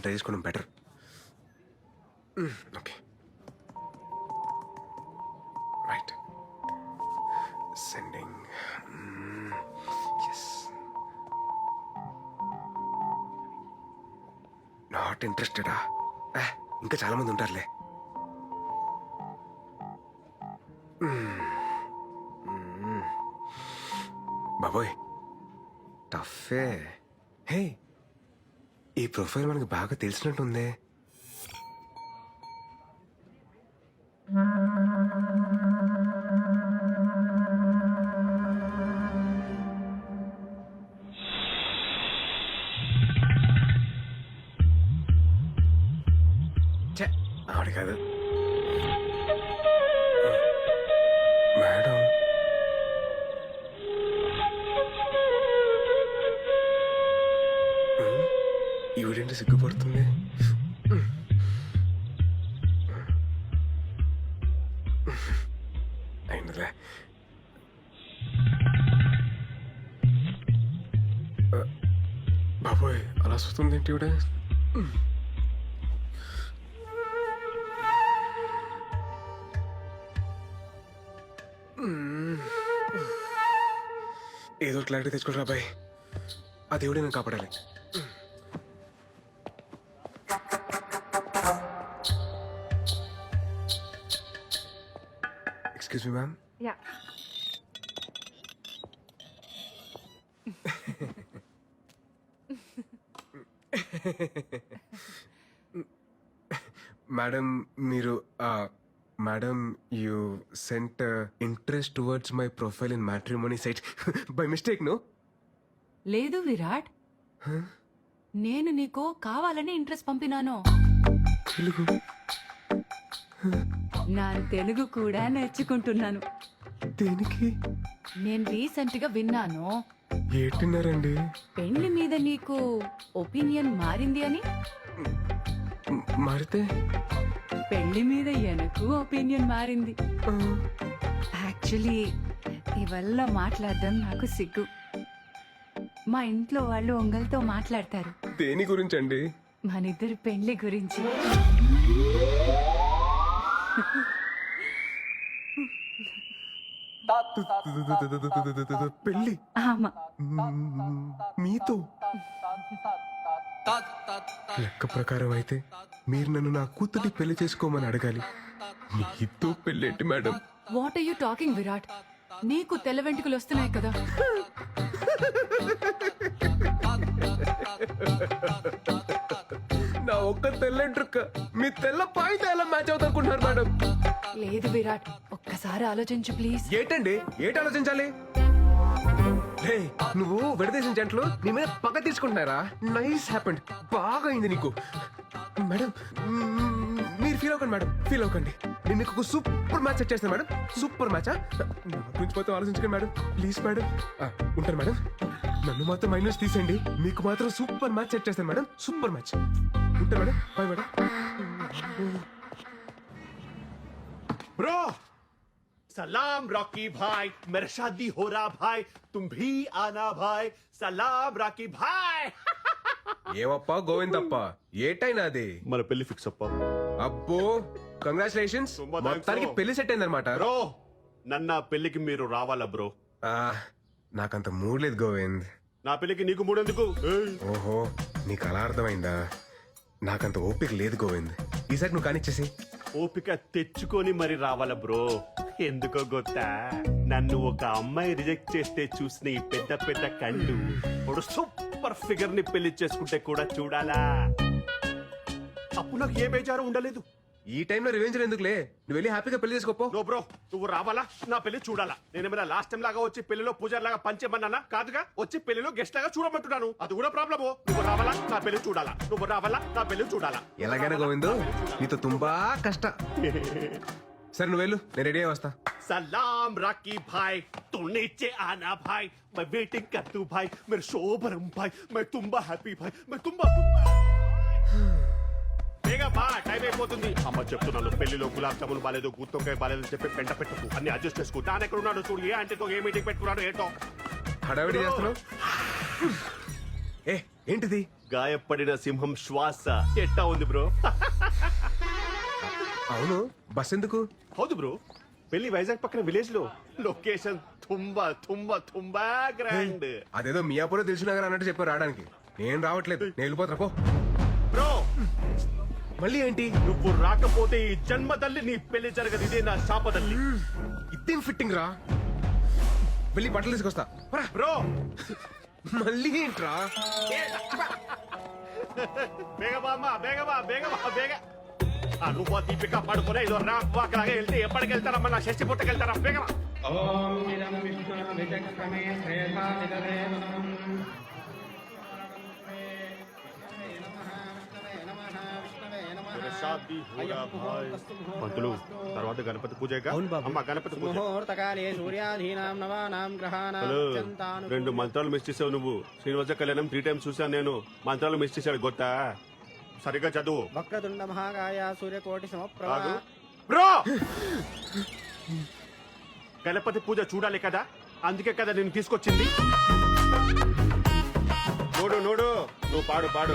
నేను ట్రై చేసుకోవడం better okay right sending yes not ఇంట్రెస్టెడా ఇంకా చాలా మంది ఉంటారులే. బాబోయ్ టఫే హే ఈ ప్రొఫైల్ మనకి బాగా తెలిసినట్టుందే. ఆవిడ కాదు. ఈవిడేంటి సిగ్గుపడుతుంది అయిందిలే బాబోయ్ అలా వస్తుంది ఏంటి ఈవిడ ఏదో క్లారిటీ తెచ్చుకోరా బాయ్ ఆ దేవుడే నేను కాపాడాలి excuse me ma'am yeah madam మీరు madam you sent interest towards my profile in matrimony site by mistake no లేదు విరాట్. నేను నీకు కావాలని ఇంట్రెస్ట్ పంపినాను. తెలుగు. నా తెలుగు కూడా నేర్చుకుంటున్నాను. దేనికి? నేను రీసెంట్గా విన్నాను. ఏటిన్నారండి? పెళ్ళి మీద నీకు ఒపీనియన్ మారింది అని? మారితే? పెళ్ళి మీద ఎనకు ఒపీనియన్ మారింది. యాక్చువల్లీ ఇవల్ల మాట్లాడడం నాకు సిగ్గు. మా ఇంట్లో వాళ్ళు ఒంగల్తో మాట్లాడతారు. దేని గురించి అండి మనిద్దరి పెళ్ళి గురించి. పెళ్ళి. ఆమా మీతో. లెక్క ప్రకారం అయితే మీరు నన్ను నా కూతుర్ని పెళ్ళి చేసుకోమని అడగాలి. మీతో పెళ్ళేంటి madam? What are you talking Virat నీకు తెల్ల వెంట్రుకలు వస్తున్నాయి కదా. నా ఒక్క తెల్లంట్రుక్క మీ తెల్ల పాయితే ఎలా మ్యాచ్ అవుతా అనుకుంటున్నారు మేడం. లేదు విరాట్ ఒక్కసారి ఆలోచించు ప్లీజ్. ఏంటండి? ఏంటి ఆలోచించాలి? నువ్వు విడదీసిన జంటలు నీ మీద పగ తీసుకుంటున్నారా? Nice happened. బాగా అయింది నీకు. మేడం మ్మ్, మీరు ఫీల్ అవ్వకండి మేడం. ఫీల్ అవ్వకండి. నేను మీకు ఒక సూపర్ మ్యాచ్ సెట్ చేస్తాను మేడం. Super match? నా గురించి మొత్తం ఆలోచించకండి మేడం. Please madam. ఆ, ఉంటాను మేడం. నన్ను మాత్రం మైనస్ తీసేయండి. మీకు మాత్రం సూపర్ మ్యాచ్ సెట్ చేస్తాను మేడం. Super match. ఉంటాను మేడం బాయ్ మేడం ब्रो सलाम रॉकी भाई मेरा शादी हो रहा भाई तुम भी आना भाई सलाम रॉकी भाई ఏవప్ప గోవిందప్ప ఏటైనా అది మన పెళ్లి ఫిక్స్ అప్ప అబ్బో కంగ్రాచులేషన్స్ తుంబా thanks, మొత్తానికి bro. పెళ్లి సెట్ అయిందనమాట బ్రో నన్న పెళ్లికి మీరు రావాలా బ్రో నాకంత మూడ్ లేదు గోవింద్ నా పెళ్లికి నీకు మూడెందుకు ఏయ్, ఓహో నీకు అలా అర్థమైందా నాకంత ఓపిక లేదు గోవింద్. ఈసారి నువ్వు కానిచ్చేసి ఓపిక తెచ్చుకొని మరి రావాల బ్రో? ఎందుకో గొత్తా? నన్ను ఒక అమ్మాయి రిజెక్ట్ చేస్తే చూసిన ఈ పెద్ద పెద్ద కళ్ళు ఇప్పుడు సూపర్ ఫిగర్ని పెళ్ళి చేసుకుంటే కూడా చూడాలా? అప్పుడు నాకు ఏ బేజారు ఉండలేదు. ఈ టైంలో రివెంజ్ ఎందుకులే నువ్వు వెళ్ళి హ్యాపీగా పెళ్లి చేసుకోపో నో బ్రో నువ్వు రావాలా నా పెళ్లి చూడాలా నేనేమైనా లాస్ట్ టైం లాగా వచ్చి పెళ్లిలో పూజారి లాగా పంచేమన్నానా కాదుగా వచ్చి పెళ్లిలో గెస్ట్ లాగా చూడమంటున్నాను అది కూడా ప్రాబ్లము నువ్వు రావాలా నా పెళ్లి చూడాలా నువ్వు రావాలా నా పెళ్లి చూడాలా ఎలాగైనా గోవింద్ నీతో తుంబా కష్ట సరే నువ్వు వెళ్ళు నేను రెడీ అయ్యి వస్తా सलाम राकी भाई तू नीचे आना भाई मैं वेटिंग कर तू भाई मेरे शोभरम भाई मैं तुम्बा हैप्पी भाई मैं तुम्बा త్వరగా బా టైం అయిపోతుంది. అమ్మ చెప్తున్నాను పెళ్ళిలో గులాబ్ జాములు బాలేదు గుత్తొంకాయ బాలేదు చెప్పి పెంట పెట్టకు. అన్ని అడ్జస్ట్ చేసుకో. తాను ఎక్కడ ఉన్నాడు చూడు ఏ అంటే ఏ మీటింగ్ పెట్టుకున్నాడు ఏంటో. హడావిడి ఏ ఏంటిది? గాయపడిన సింహం శ్వాస. ఎట్టా ఉంది బ్రో? అవును బస్ ఎందుకు? హౌదు బ్రో పెళ్ళి వైజాగ్ పక్కన విలేజ్లో. లొకేషన్ తుంబా తుంబా తుంబా గ్రాండ్ అదేదో మియాపూర్ తెలిసిన అన్నట్టు చెప్పారు రావడానికి. నేను రావట్లేదు. నేను వెళ్ళిపోతారా పో. మళ్ళీ ఏంటి? నువ్వు రాకపోతే ఈ జన్మ తల్లి నీ పెళ్ళి జరగదు. ఇదే నా శాప తల్లి. ఫిట్టింగ్ రా? వెళ్ళి బట్టలు తీసుకొస్తా. బ్రో! మళ్ళీ ఏంట్రా? బేగబా అమ్మా బేగబా బేగబా బేగ. ఆ రూపా దీపిక పడుకునే ఇదో రా వాకలాగా వెళ్తే ఎప్పటికి వెళ్తారమ్మా నా షష్టి పుట్టకెళ్తారా? బేగమా ఓం ఇదం విష్ణు నిజక్రమే శ్రేయసా నిదలే పంతులు తర్వాత గణపతి పూజ అమ్మ గణపతి పూజ. రెండు మంత్రాలు మిస్ చేసావు నువ్వు. శ్రీనివాస కళ్యాణం త్రీ టైమ్స్ చూసాను నేను. మంత్రాలు మిస్ చేశాడు గొత్తా? సరిగ్గా చదువు. వక్రతుండ మహాకాయ సూర్యకోటి సమప్రభ. కాదు బ్రో! గణపతి పూజ చూడాలి కదా? అందుకే కదా నేను తీసుకొచ్చింది. నోడు నోడు. నువ్వు పాడు పాడు.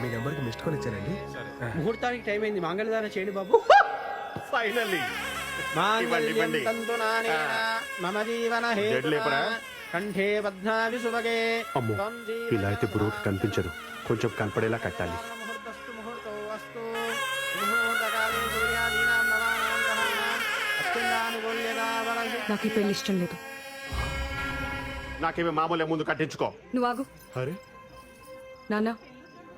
మీ నెంబర్కి మిస్డ్ కాల్ ఇచ్చానండి. ముహూర్తానికి టైం అయింది. మంగళదానం చేయండి బాబు. ఫైనల్లీ మాంగళ్యం ఇవ్వండి. తంతునానేన మమ జీవన జడ్లు లేపరా? కంఠే పద్మావి సుభగే. అమ్మో త్వం జీవన ఇలా అయితే కనిపించదు. కొంచెం కనపడేలా కట్టాలి. నాకు ఈ పెళ్ళి ఇష్టం లేదు. నాకేమి మామూలే ముందు కట్టించుకో. నువ్వు ఆగు. అరే. నాన్న.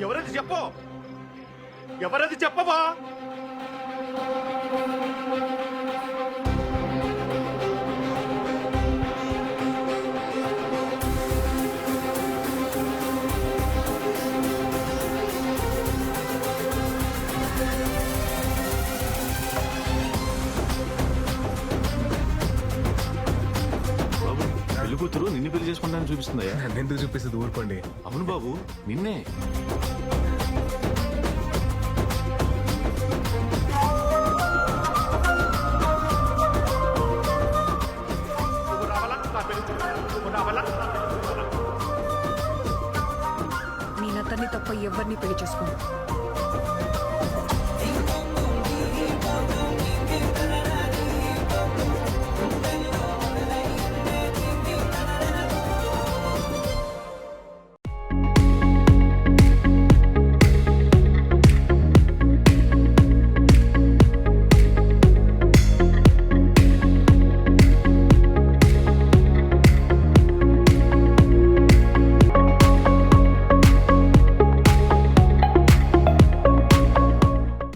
ఎవరది చెప్పు? ఎవరది చెప్పవా? చూపిస్తుందయ్యా. నన్ను ఎందుకు చూపిస్తుంది ఊరుకోండి? అవును బాబు నిన్నే? నేను అతన్ని తప్ప ఎవరిని పెళ్ళి చేసుకోను.